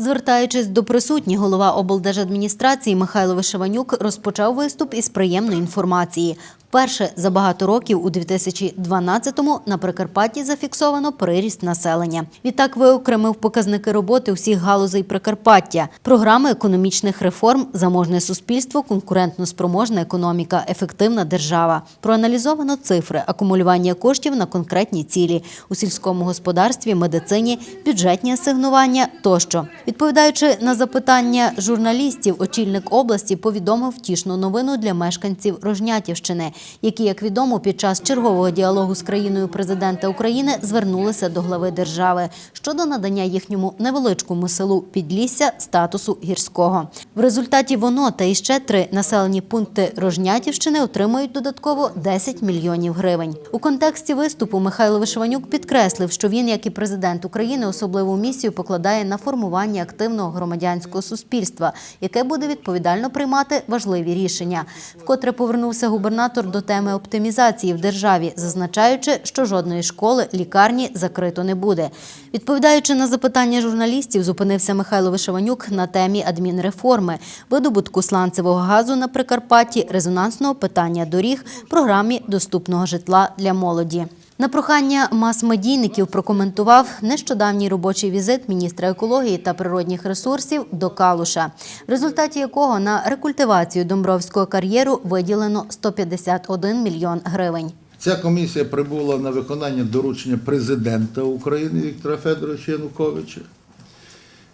Звертаючись до присутніх, голова облдержадміністрації Михайло Вишиванюк розпочав виступ із приємної інформації. Вперше за багато років у 2012-му на Прикарпатті зафіксовано приріст населення. Відтак виокремив показники роботи усіх галузей Прикарпаття, програми економічних реформ, заможне суспільство, конкурентно спроможна економіка, ефективна держава. Проаналізовано цифри акумулювання коштів на конкретні цілі у сільському господарстві, медицині, бюджетні асигнування тощо. Відповідаючи на запитання журналістів, очільник області повідомив втішну новину для мешканців Рожнятівщини, які, як відомо, під час чергового діалогу з країною президента України звернулися до глави держави щодо надання їхньому невеличкому селу Підлісся статусу гірського. В результаті воно та іще три населені пункти Рожнятівщини отримують додатково 10 мільйонів гривень. У контексті виступу Михайло Вишиванюк підкреслив, що він, як і президент України, особливу місію покладає на формування активного громадянського суспільства, яке буде відповідально приймати важливі рішення. Вкотре повернувся губернатор до теми оптимізації в державі, зазначаючи, що жодної школи, лікарні закрито не буде. Відповідаючи на запитання журналістів, зупинився Михайло Вишиванюк на темі адмінреформи, видобутку сланцевого газу на Прикарпатті, резонансного питання доріг, програмі доступного житла для молоді. На прохання мас-медійників прокоментував нещодавній робочий візит міністра екології та природних ресурсів до Калуша, в результаті якого на рекультивацію Домбровського кар'єру виділено 151 мільйон гривень. Ця комісія прибула на виконання доручення президента України Віктора Федоровича Януковича,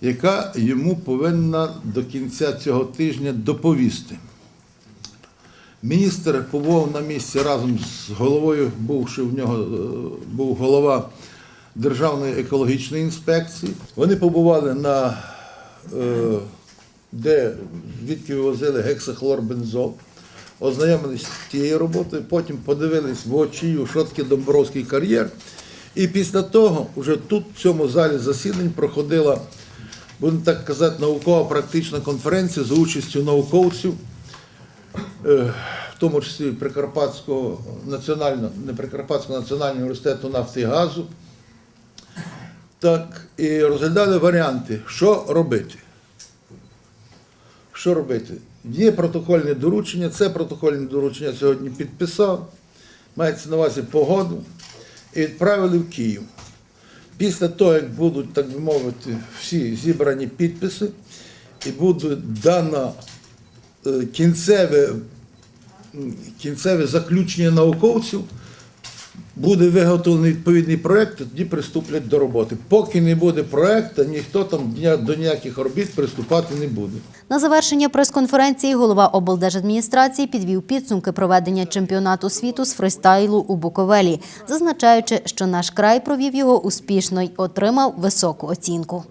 яка йому повинна до кінця цього тижня доповісти. Міністр побував на місці разом з головою, бувши в нього е, був голова Державної екологічної інспекції. Вони побували на е, де звідки вивозили гексахлорбензол, ознайомились з тією роботою, потім подивились в очію, що таке Домбровський кар'єр. І після того, вже тут, в цьому залі засідань, проходила, будемо так казати, наукова практична конференція за участю науковців, е, в тому числі Прикарпатського національного, не Прикарпатського національного університету нафти і газу. Так, і розглядали варіанти, що робити. Що робити? Є протокольне доручення, це протокольне доручення сьогодні підписав, мається на увазі погоду, і відправили в Київ. Після того, як будуть, так би мовити, всі зібрані підписи, і буде дано е, кінцеве, м, кінцеве заключення науковців, буде виготовлений відповідний проєкт, тоді приступлять до роботи. Поки не буде проєкту, ніхто там до ніяких робіт приступати не буде. На завершення прес-конференції голова облдержадміністрації підвів підсумки проведення чемпіонату світу з фристайлу у Буковелі, зазначаючи, що наш край провів його успішно й отримав високу оцінку.